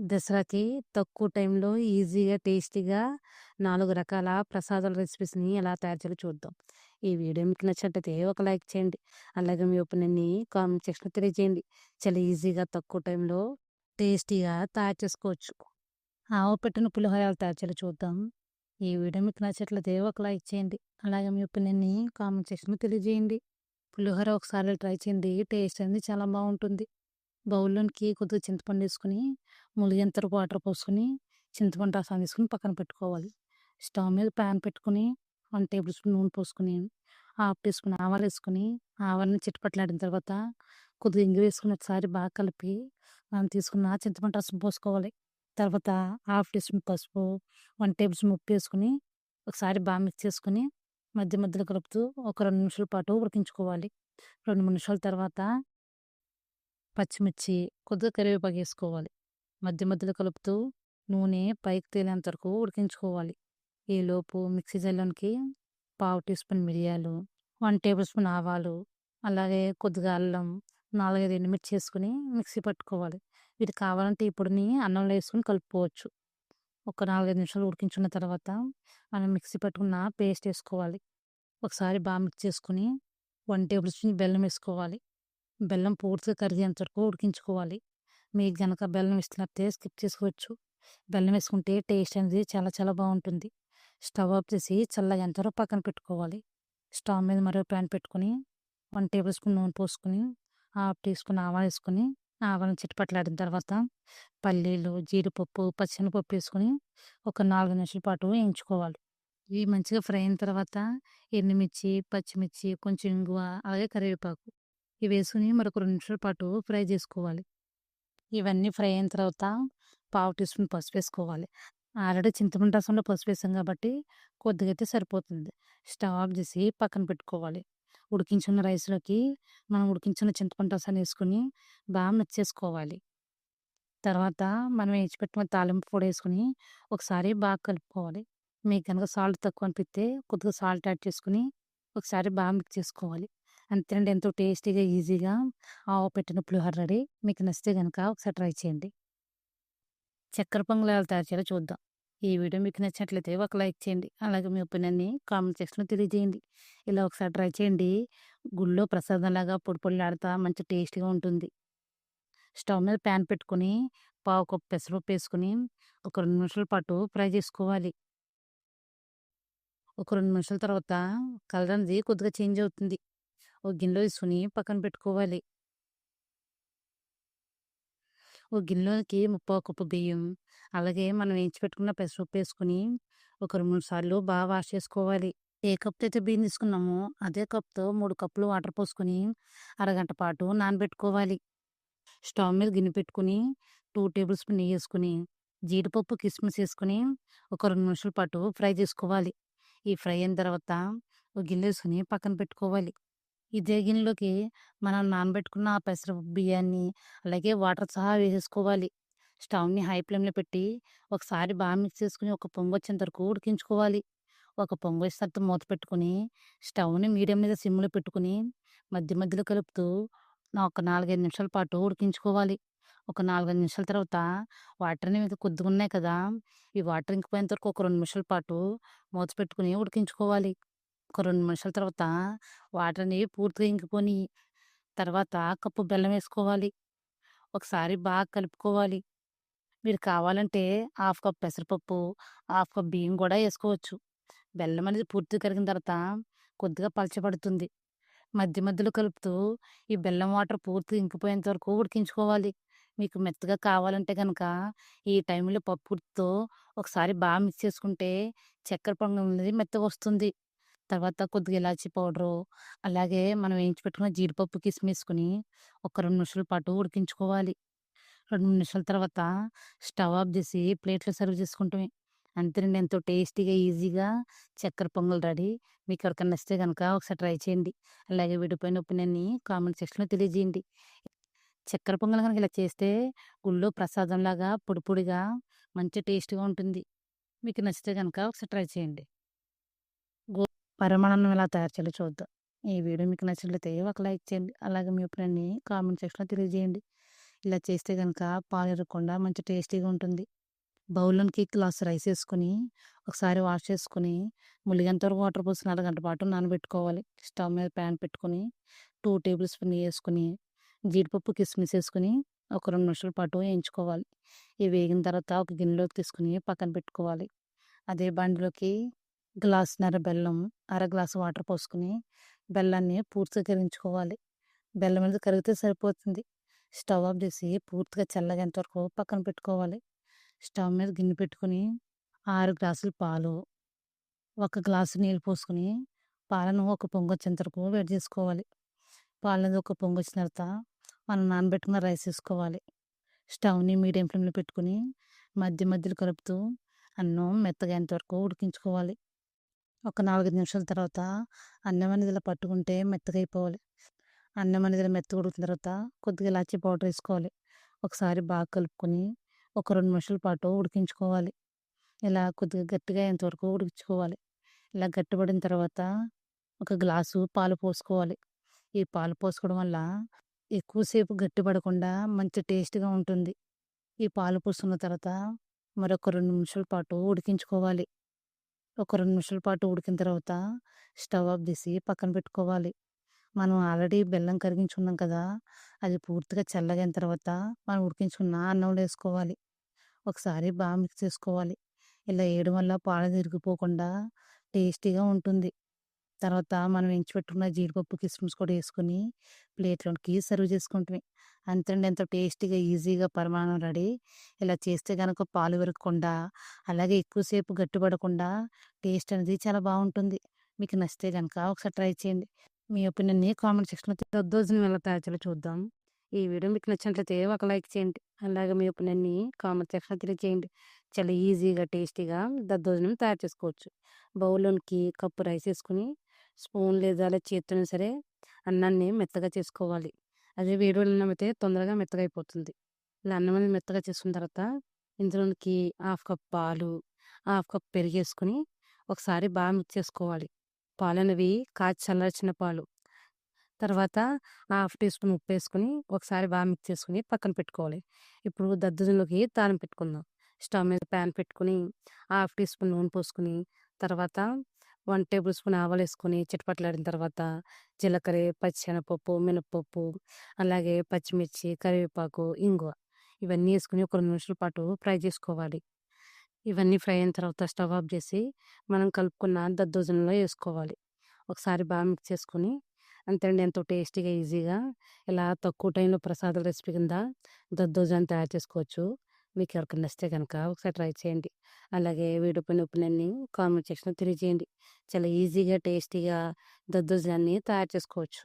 దసరాకి తక్కువ టైంలో ఈజీగా, టేస్టీగా నాలుగు రకాల ప్రసాదాల రెసిపీస్‌ని ఎలా తయారు చేయాలో చూద్దాం. ఈ వీడియో మీకు నచ్చినట్టయితే ఒక లైక్ చేయండి. అలాగే మీ ఒపీనియన్‌ని కామెంట్ సెక్షన్‌లో తెలియజేయండి. చాలా ఈజీగా తక్కువ టైంలో టేస్టీగా తయారు చేసుకోవచ్చు. ఆవు పెట్టిన పులిహోర ఎలా తయారు చేయాలో చూద్దాం. ఈ వీడియో మీకు నచ్చినట్లయితే ఒక లైక్ చేయండి. అలాగే మీ ఒపీనియన్‌ని కామెంట్ సెక్షన్‌లో తెలియజేయండి. పులిహోర ఒకసారి ట్రై చేయండి. టేస్ట్ అనేది చాలా బాగుంటుంది బౌల్‌లోనికి కొద్దిగా చింతపండు వేసుకొని, ములిగేంత వాటర్ పోసుకొని, చింతపండు రసం తీసుకుని పక్కన పెట్టుకోవాలి. స్టవ్ మీద పాన్ పెట్టుకొని 1 టేబుల్ స్పూన్ నూనె పోసుకొని, హాఫ్ ఆవాలు వేసుకుని ఆవాలేసుకొని, ఆవాలని చిట్టుపట్లాడిన తర్వాత కొద్దిగా ఇంగువ వేసుకుని ఒకసారి బాగా కలిపి, మనం తీసుకున్న చింతపండు రసం పోసుకోవాలి. తర్వాత హాఫ్ టీ స్పూన్ పసుపు, వన్ టేబుల్ స్పూన్ ఉప్పు వేసుకొని, ఒకసారి బాగా మిక్స్ చేసుకొని, మధ్య మధ్యలో కలుపుతూ ఒక రెండు నిమిషాల పాటు ఉడికించుకోవాలి. 2, 3 నిమిషాల తర్వాత పచ్చిమిర్చి, కొద్దిగా కరివేపాకు వేసుకోవాలి. మధ్య మధ్యలో కలుపుతూ నూనె పైకి తేలేంత వరకు ఉడికించుకోవాలి. ఈలోపు మిక్సీ జల్లోనికి పావు టీ స్పూన్ మిరియాలు, వన్ టేబుల్ స్పూన్ ఆవాలు, అలాగే కొద్దిగా అల్లం, 4, 5 ఎండుమిర్చి వేసుకుని మిక్సీ పట్టుకోవాలి. ఇది కావాలంటే ఇప్పుడుని అన్నంలో వేసుకొని కలుపుకోవచ్చు. ఒక 4, 5 నిమిషాలు ఉడికించుకున్న తర్వాత మనం మిక్సీ పట్టుకున్న పేస్ట్ వేసుకోవాలి. ఒకసారి బాగా మిక్స్ చేసుకొని 1 టేబుల్ స్పూన్ బెల్లం వేసుకోవాలి. బెల్లం పూర్తిగా కరిగేంత వరకు ఉడికించుకోవాలి. మీకు గనక బెల్లం ఇస్తున్నట్టే స్కిప్ చేసుకోవచ్చు. బెల్లం వేసుకుంటే టేస్ట్ అనేది చాలా చాలా బాగుంటుంది స్టవ్ ఆఫ్ చేసి చల్లగా ఎంతవరకు పక్కన పెట్టుకోవాలి. స్టవ్ మీద మరో ప్యాన్ పెట్టుకొని 1 టేబుల్ స్పూన్ నూనె పోసుకొని, హాఫ్ టీ స్పూన్ ఆవాలు వేసుకుని ఆవాలను చిటపటలాడిన తర్వాత పల్లీలు, జీడిపప్పు, పచ్చనిపప్పు వేసుకొని ఒక నాలుగు నిమిషాల పాటు వేయించుకోవాలి. ఇవి మంచిగా ఫ్రై అయిన తర్వాత ఎండుమిర్చి, పచ్చిమిర్చి, కొంచెం ఇంగువ, అలాగే కరివేపాకు ఇవి వేసుకుని మరొక రెండు నిమిషాల పాటు ఫ్రై చేసుకోవాలి. ఇవన్నీ ఫ్రై అయిన తర్వాత పావు టీ స్పూన్ పసుపు వేసుకోవాలి. ఆల్రెడీ చింతపండు రసంలో పసుపు వేసాం కాబట్టి కొద్దిగా అయితే సరిపోతుంది. స్టవ్ ఆఫ్ చేసి పక్కన పెట్టుకోవాలి. ఉడికించున్న రైస్‌లోకి మనం ఉడికించున్న చింతపండు రసాన్ని వేసుకొని బాగా మిక్స్ చేసుకోవాలి. తర్వాత మనం వేయించి తాలింపు పొడి వేసుకొని ఒకసారి బాగా కలుపుకోవాలి. మీకు కనుక సాల్ట్ తక్కువ అనిపిస్తే కొద్దిగా సాల్ట్ యాడ్ చేసుకొని ఒకసారి బాగా మిక్స్ చేసుకోవాలి. అంతేనండి ఎంతో టేస్టీగా, ఈజీగా ఆవు పెట్టిన పులిహోర రెడీ. మీకు నచ్చితే కనుక ఒకసారి ట్రై చేయండి. చక్కెర పొంగలాలు తయారు చేయాలో చూద్దాం. ఈ వీడియో మీకు నచ్చినట్లయితే ఒక లైక్ చేయండి. అలాగే మీ ఒపీనియన్‌ని కామెంట్ సెక్షన్‌లో తెలియజేయండి. ఇలా ఒకసారి ట్రై చేయండి. గుళ్ళో ప్రసాదంలాగా పొడి పొడిలాడుతా మంచి టేస్టీగా ఉంటుంది. స్టవ్ మీద పాన్ పెట్టుకొని పావు కప్పు పెసరపప్పు వేసుకొని ఒక రెండు నిమిషాల పాటు ఫ్రై చేసుకోవాలి. ఒక రెండు నిమిషాల తర్వాత కలర్ అనేది కొద్దిగా చేంజ్ అవుతుంది. ఒక గిన్నెలో వేసుకుని పక్కన పెట్టుకోవాలి. ఒక గిన్నెలోకి ముప్పావు కప్పు బియ్యం, అలాగే మనం వేయించి పెట్టుకున్న పెసరపప్పు వేసుకొని ఒక 2, 3 సార్లు బాగా వాష్ చేసుకోవాలి. ఏ కప్‌తో అయితే బియ్యం తీసుకున్నామో అదే కప్‌తో మూడు కప్పులు వాటర్ పోసుకొని అరగంట పాటు నానబెట్టుకోవాలి. స్టవ్ మీద గిన్నె పెట్టుకొని 2 టేబుల్ స్పూన్ నెయ్యి వేసుకొని, జీడిపప్పు, కిస్మిస్ వేసుకొని ఒక రెండు నిమిషాల పాటు ఫ్రై చేసుకోవాలి. ఈ ఫ్రై అయిన తర్వాత ఒక గిన్నె వేసుకుని పక్కన పెట్టుకోవాలి. ఇదే గిన్నెలోకి మనం నానబెట్టుకున్న ఆ బియ్యాన్ని అలాగే వాటర్ సహా వేసేసుకోవాలి. స్టవ్‌ని హై ఫ్లేమ్‌లో పెట్టి ఒకసారి బాగా మిక్స్ చేసుకొని ఒక పొంగు వచ్చేంత వరకు ఉడికించుకోవాలి. ఒక పొంగు వచ్చిన తర్వాత మూత పెట్టుకొని స్టవ్‌ని మీడియం మీద సిమ్‌లో పెట్టుకొని మధ్య మధ్యలో కలుపుతూ ఒక 4, 5 నిమిషాల పాటు ఉడికించుకోవాలి. ఒక 4, 5 నిమిషాల తర్వాత వాటర్ మీద కొద్దిగా ఉన్నాయి కదా! ఈ వాటర్ ఇంకిపోయేంత వరకు ఒక రెండు నిమిషాల పాటు మూత పెట్టుకుని ఉడికించుకోవాలి. ఒక రెండు నిమిషాల తర్వాత వాటర్ అనేవి పూర్తిగా ఇంకిపోని తర్వాత కప్పు బెల్లం వేసుకోవాలి. ఒకసారి బాగా కలుపుకోవాలి. మీరు కావాలంటే హాఫ్ కప్ పెసరపప్పు, హాఫ్ కప్ బియ్యం కూడా వేసుకోవచ్చు. బెల్లం అనేది పూర్తిగా కరిగిన తర్వాత కొద్దిగా పలచబడుతుంది. మధ్య మధ్యలో కలుపుతూ ఈ బెల్లం వాటర్ పూర్తిగా ఇంకిపోయేంత వరకు ఉడికించుకోవాలి. మీకు మెత్తగా కావాలంటే కనుక ఈ టైంలో పప్పుతో ఒకసారి బాగా మిక్స్ చేసుకుంటే చక్కెర పొంగం అనేది మెత్తగా వస్తుంది. తర్వాత కొద్దిగా ఇలాచీ పౌడరు, అలాగే మనం వేయించి పెట్టుకున్న జీడిపప్పు, కిస్మిస్ ఒక 2 నిమిషాల పాటు ఉడికించుకోవాలి. 2 నిమిషాల తర్వాత స్టవ్ ఆఫ్ చేసి ప్లేట్‌లో సర్వ్ చేసుకుంటమే. అంతేనండి ఎంతో టేస్టీగా, ఈజీగా చక్కెర పొంగల్ రెడీ. మీకు ఎవరికైనా నచ్చితే గనక ఒకసారి ట్రై చేయండి. అలాగే వీడియో పైన ఒపీనియన్‌ని కామెంట్ సెక్షన్‌లో తెలియజేయండి. చక్కెర పొంగల్ గనక ఇలా చేస్తే గుడిలో ప్రసాదంలాగా పొడి పొడిగా మంచి టేస్ట్‌గా ఉంటుంది. మీకు నచ్చితే గనక ఒకసారి ట్రై చేయండి. పరిమాణం ఎలా తయారు చేయాలో చూద్దాం. ఈ వీడియో మీకు నచ్చినట్లయితే ఒక లైక్ చేయండి. అలాగే మీ ఒపీనియన్‌ని కామెంట్ సెక్షన్‌లో తెలియజేయండి. ఇలా చేస్తే కనుక పాలు ఇరగకుండా మంచి టేస్టీగా ఉంటుంది. బౌల్‌లోనికి గ్లాస్ రైస్ వేసుకొని ఒకసారి వాష్ చేసుకొని, ములిగంత వరకు వాటర్ పోసి అరగంట పాటు నానబెట్టుకోవాలి. స్టవ్ మీద ప్యాన్ పెట్టుకొని, టూ టేబుల్ స్పూన్ వేసుకొని జీడిపప్పు, కిస్మిస్ వేసుకొని ఒక రెండు నిమిషాల పాటు వేయించుకోవాలి. ఇవి వేగిన తర్వాత ఒక గిన్నెలోకి తీసుకొని పక్కన పెట్టుకోవాలి. అదే బండిలోకి గ్లాసున్నర బెల్లం, అర గ్లాసు వాటర్ పోసుకొని, బెల్లాన్ని పూర్తిగా కరిగించుకోవాలి. బెల్లం అనేది కరిగితే సరిపోతుంది. స్టవ్ ఆఫ్ చేసి పూర్తిగా చల్లగేంత వరకు పక్కన పెట్టుకోవాలి. స్టవ్ మీద గిన్నె పెట్టుకొని, ఆరు గ్లాసులు పాలు, ఒక గ్లాసు నీళ్ళు పోసుకొని, పాలను ఒక పొంగొచ్చేంత వరకు వేడి చేసుకోవాలి. పాలనేది ఒక పొంగొచ్చిన తర్వాత, మనం నానబెట్టుకున్న రైస్ వేసుకోవాలి స్టవ్‌ని మీడియం ఫ్లేమ్‌లో పెట్టుకొని, మధ్య మధ్యలో కలుపుతూ అన్నం మెత్తగా వరకు ఉడికించుకోవాలి. ఒక 4, 5 నిమిషాల తర్వాత అన్నం అనేది ఇలా పట్టుకుంటే మెత్తగా అయిపోవాలి. అన్నం అనేది ఇలా మెత్తగా ఉడికిన తర్వాత కొద్దిగా ఇలాచీ పౌడర్ వేసుకోవాలి ఒకసారి బాగా కలుపుకొని, ఒక రెండు నిమిషాల పాటు ఉడికించుకోవాలి. ఇలా కొద్దిగా గట్టిగా అయ్యేంతవరకు ఉడికించుకోవాలి. ఇలా గట్టిపడిన తర్వాత ఒక గ్లాసు పాలు పోసుకోవాలి. ఈ పాలు పోసుకోవడం వల్ల ఎక్కువసేపు గట్టిపడకుండా మంచి టేస్ట్‌గా ఉంటుంది. ఈ పాలు పోసుకున్న తర్వాత మరొక రెండు నిమిషాల పాటు ఉడికించుకోవాలి. ఒక రెండు నిమిషాల పాటు ఉడికిన తర్వాత స్టవ్ ఆఫ్ చేసి పక్కన పెట్టుకోవాలి. మనం ఆల్రెడీ బెల్లం కరిగించుకున్నాం కదా! అది పూర్తిగా చల్లగైన తర్వాత మనం ఉడికించుకున్న అన్నంలో వేసుకోవాలి ఒకసారి బాగా మిక్స్ చేసుకోవాలి. ఇలా వేయడం వల్ల పాలు తిరిగిపోకుండా టేస్టీగా ఉంటుంది. తర్వాత మనం ఎంచిపెట్టుకున్న జీడిపప్పు, కిస్మిస్ కూడా వేసుకుని ప్లేట్‌లోకి సర్వ్ చేసుకుంటమే. అంతేండి ఎంతో టేస్టీగా, ఈజీగా పరిమాణం రెడీ. ఇలా చేస్తే కనుక పాలు విరగకుండా, అలాగే ఎక్కువసేపు గట్టిపడకుండా టేస్ట్ అనేది చాలా బాగుంటుంది మీకు నచ్చితే కనుక ఒకసారి ట్రై చేయండి. మీ ఒపీనియన్‌ని కామెంట్ సెక్షన్‌లో దద్దోజనం ఎలా తయారు చేయాలో చూద్దాం. ఈ వీడియో మీకు నచ్చినట్లయితే ఒక లైక్ చేయండి. అలాగే మీ ఒపీనియన్‌ని కామెంట్ సెక్షన్‌లో తెలియజేయండి. చాలా ఈజీగా, టేస్టీగా దద్దోజనం తయారు చేసుకోవచ్చు. బౌల్‌లోనికి కప్పు రైస్ వేసుకుని స్పూన్ లేదా అలా చేతితోనే సరే అన్నాన్ని మెత్తగా చేసుకోవాలి. అదే వేడి అన్నం అయితే తొందరగా మెత్తగా అయిపోతుంది. ఇలా అన్నం అనేది మెత్తగా చేసుకున్న తర్వాత ఇందులోనికి హాఫ్ కప్ పాలు, హాఫ్ కప్ పెరుగేసుకొని ఒకసారి బాగా మిక్స్ చేసుకోవాలి. పాలనేవి కాచి చల్లార్చిన పాలు. తర్వాత హాఫ్ టీ స్పూన్ ఉప్పు వేసుకుని ఒకసారి బాగా మిక్స్ చేసుకుని పక్కన పెట్టుకోవాలి. ఇప్పుడు దద్దోజనంలోకి తాలింపు పెట్టుకుందాం. స్టవ్ మీద ప్యాన్ పెట్టుకుని హాఫ్ టీ స్పూన్ నూనె పోసుకొని, తర్వాత వన్ టేబుల్ స్పూన్ ఆవాలేసుకొని చిటపట్లాడిన తర్వాత జీలకర్ర, పచ్చిశనగపప్పు, మినపప్పు, అలాగే పచ్చిమిర్చి, కరివేపాకు, ఇంగువ ఇవన్నీ వేసుకుని ఒక రెండు నిమిషాల పాటు ఫ్రై చేసుకోవాలి. ఇవన్నీ ఫ్రై అయిన తర్వాత స్టవ్ ఆఫ్ చేసి మనం కలుపుకున్న దద్దోజనంలో వేసుకోవాలి ఒకసారి బాగా మిక్స్ చేసుకొని అంతేండి ఎంతో టేస్టీగా, ఈజీగా ఇలా తక్కువ టైంలో ప్రసాదాల రెసిపీ కింద దద్దోజనం తయారు చేసుకోవచ్చు. మీకు ఎవరికి నచ్చితే కనుక ఒకసారి ట్రై చేయండి. అలాగే వీడియో పైన ఒపీనియన్‌ని కామెంట్ సెక్షన్‌లో తెలియజేయండి. చాలా ఈజీగా, టేస్టీగా దద్దోజనాన్ని తయారు చేసుకోవచ్చు.